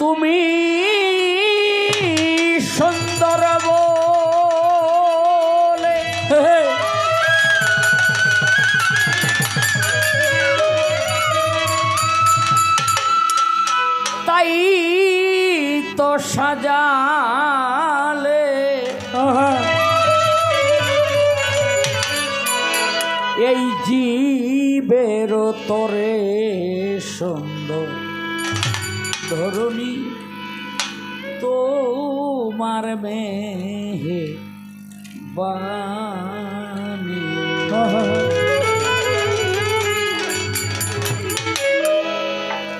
তুমি সুন্দর বলে। তাই তো সাজালে। এই জীবের তরে সুন্দর ধরুনি তোমার মেহে বাণী।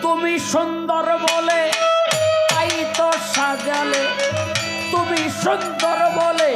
তুমি সুন্দর বলে তাই তো সাজালে। তুমি সুন্দর বলে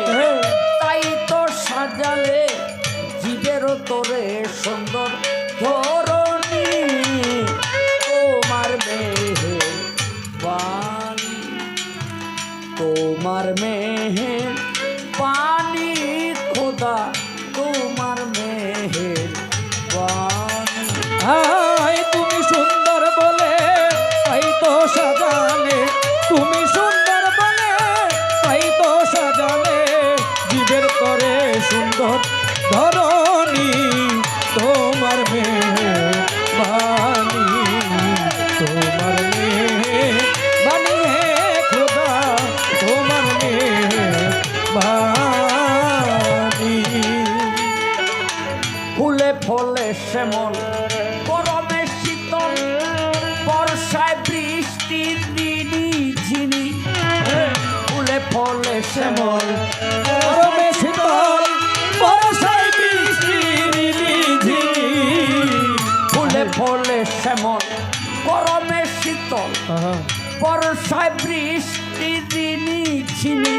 বর্ষায় বৃষ্টি দিনই ঝিনি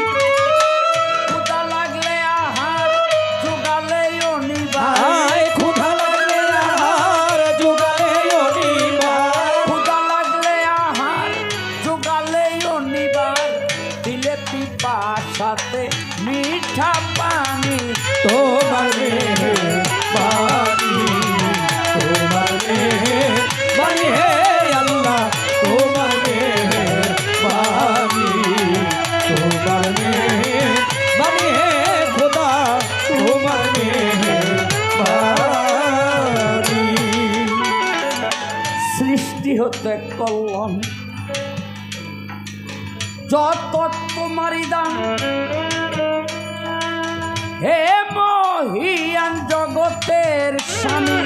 ক্ষুদা লাগলে আহার জোগালে অনিবার। ক্ষুধা লাগলে আহার জোগালে অনিবার। ক্ষুদা লাগলে আহার জোগালে অনিবার। দিলে পিপা সাথে মিঠা পানি। তোমার মেয়ে সৃষ্টি করলাম। যত তোমারি দান হে মহিয়ান জগতের স্বামী।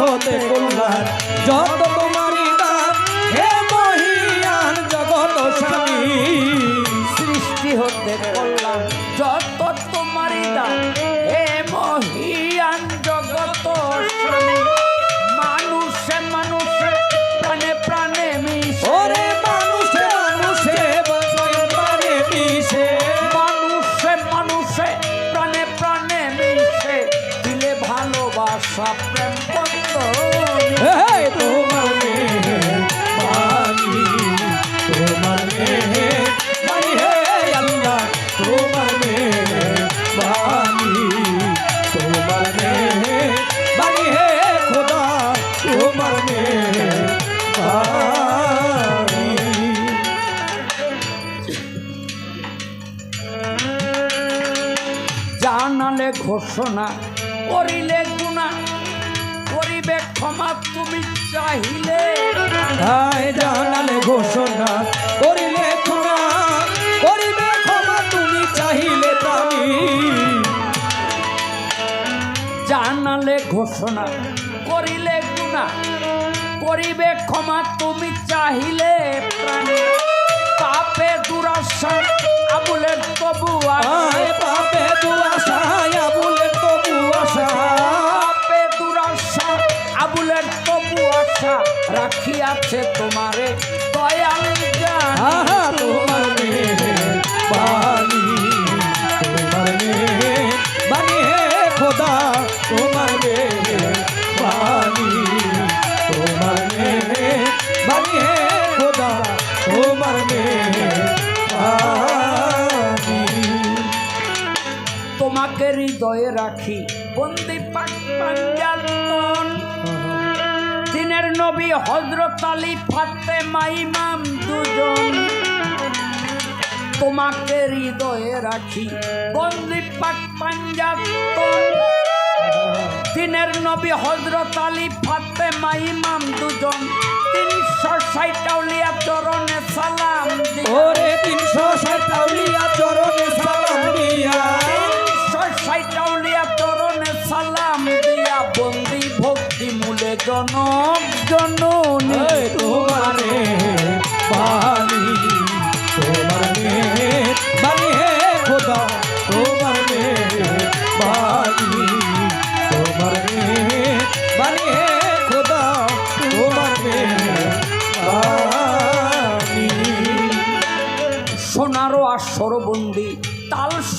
হতে কল্যাণ যত জানালে ঘোষণা করিলে গুণা করিবে ক্ষমা তুমি চাহিলে। হায় জানালে ঘোষণা করিলে ক্ষমা করিবে ক্ষমা তুমি চাহিলে প্রাণী। জানালে ঘোষণা করিলে গুণা করিবে ক্ষমা তুমি চাহিলে প্রাণী। পাপে দুরাশায় আবুলের তবু আয় পাপে দুয়াশায় হৃদয়ে রাখি। বন্দি পাক দিনের নবী হজরত আলী ফাতেমা ইমাম দুজন। তোমাকে হৃদয়ে রাখি। বন্দি পাক পাঞ্জাতন দিনের নবী হজরত আলী ফাতেমা ইমাম দুজন। তিনশো ষাট চরণে সালাম ওরে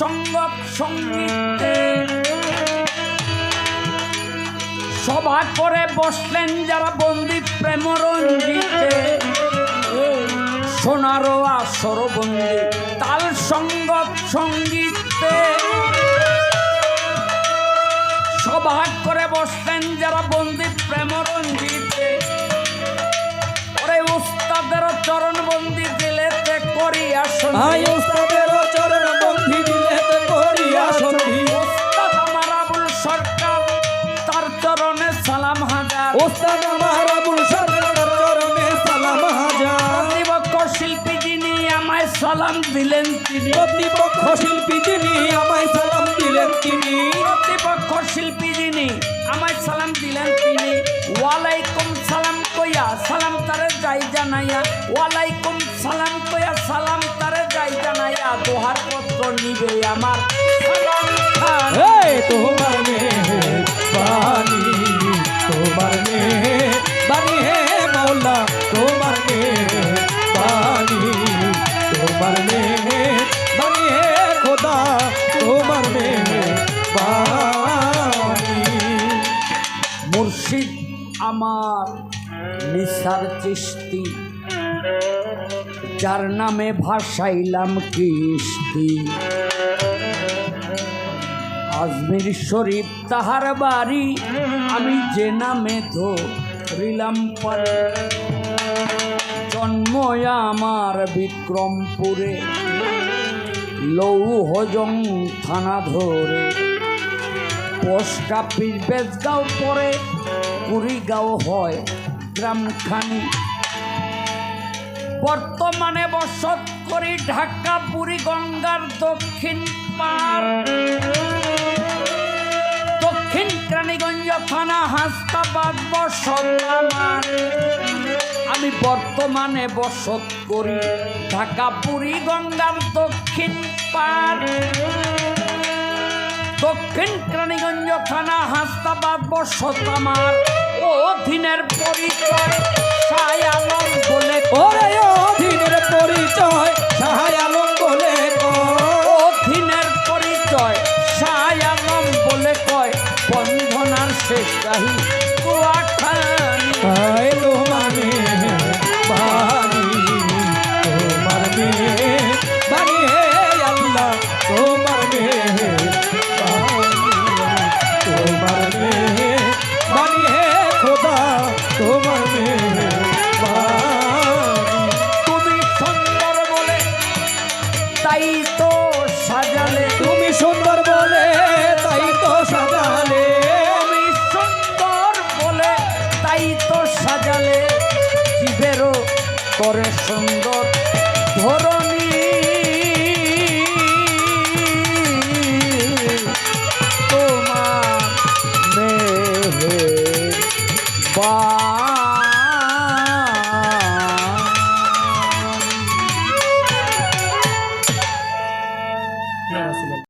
তাল সঙ্গত সভা করে বসলেন যারা বন্দি প্রেম রঞ্জিতে সোনারও আসর বন্দি তাল সঙ্গত সঙ্গীতে সভা করে বসলেন যারা বন্দি প্রেম রঞ্জিতে ওরে উস্তাদের চরণ বন্দি দিলেতে করিয়া সন্ধি উস্তাদের সালাম হাজার। ওস্তাদ আমার আবুল সরকার চরণে সালাম হাজার। প্রতিপক্ষ শিল্পী যিনি আমায় সালাম দিলেন তিনি। প্রতিপক্ষ শিল্পী যিনি আমায় সালাম দিলেন তিনি। প্রতিপক্ষ শিল্পী যিনি আমায় সালাম দিলেন তিনি। ওয়ালাইকুম সালাম কইয়া সালাম তারে যাই জানাইয়া। ওয়ালাইকুম সালাম কইয়া সালাম তারে যাই জানাইয়া। দোহার পত্র নিবে আমার সালাম খান। এই তোমার তোমার বাণী হে মৌলা তোমার বাণী। তোমার বাণী হে খোদা, তোমার বাণী। মুর্শিদ আমার নিসার চিস্তি যার নামে ভাসাইলাম কিস্তি আজমির শরীফ তাহার বাড়ি। আমি যে নামে ধরিলাম পারি জন্ম আমার বিক্রমপুরে। লৌহজং থানা ধরে। পোস্ট অফিস বেজগাঁও পরে কুড়িগাঁও হয় গ্রামখানি। বর্তমানে বসত করি ঢাকা পুরী গঙ্গার দক্ষিণ পার। থানা হাসপাবাদ বসত আমার আমি বর্তমানে বসত করি ঢাকা, পুরী, গঙ্গার দক্ষিণ পার দক্ষিণ ক্রানীগঞ্জ থানা হাসপাবাদ বসত আমার অধীনের পরিচয় আলম বলে ওরে অধীনের পরিচয়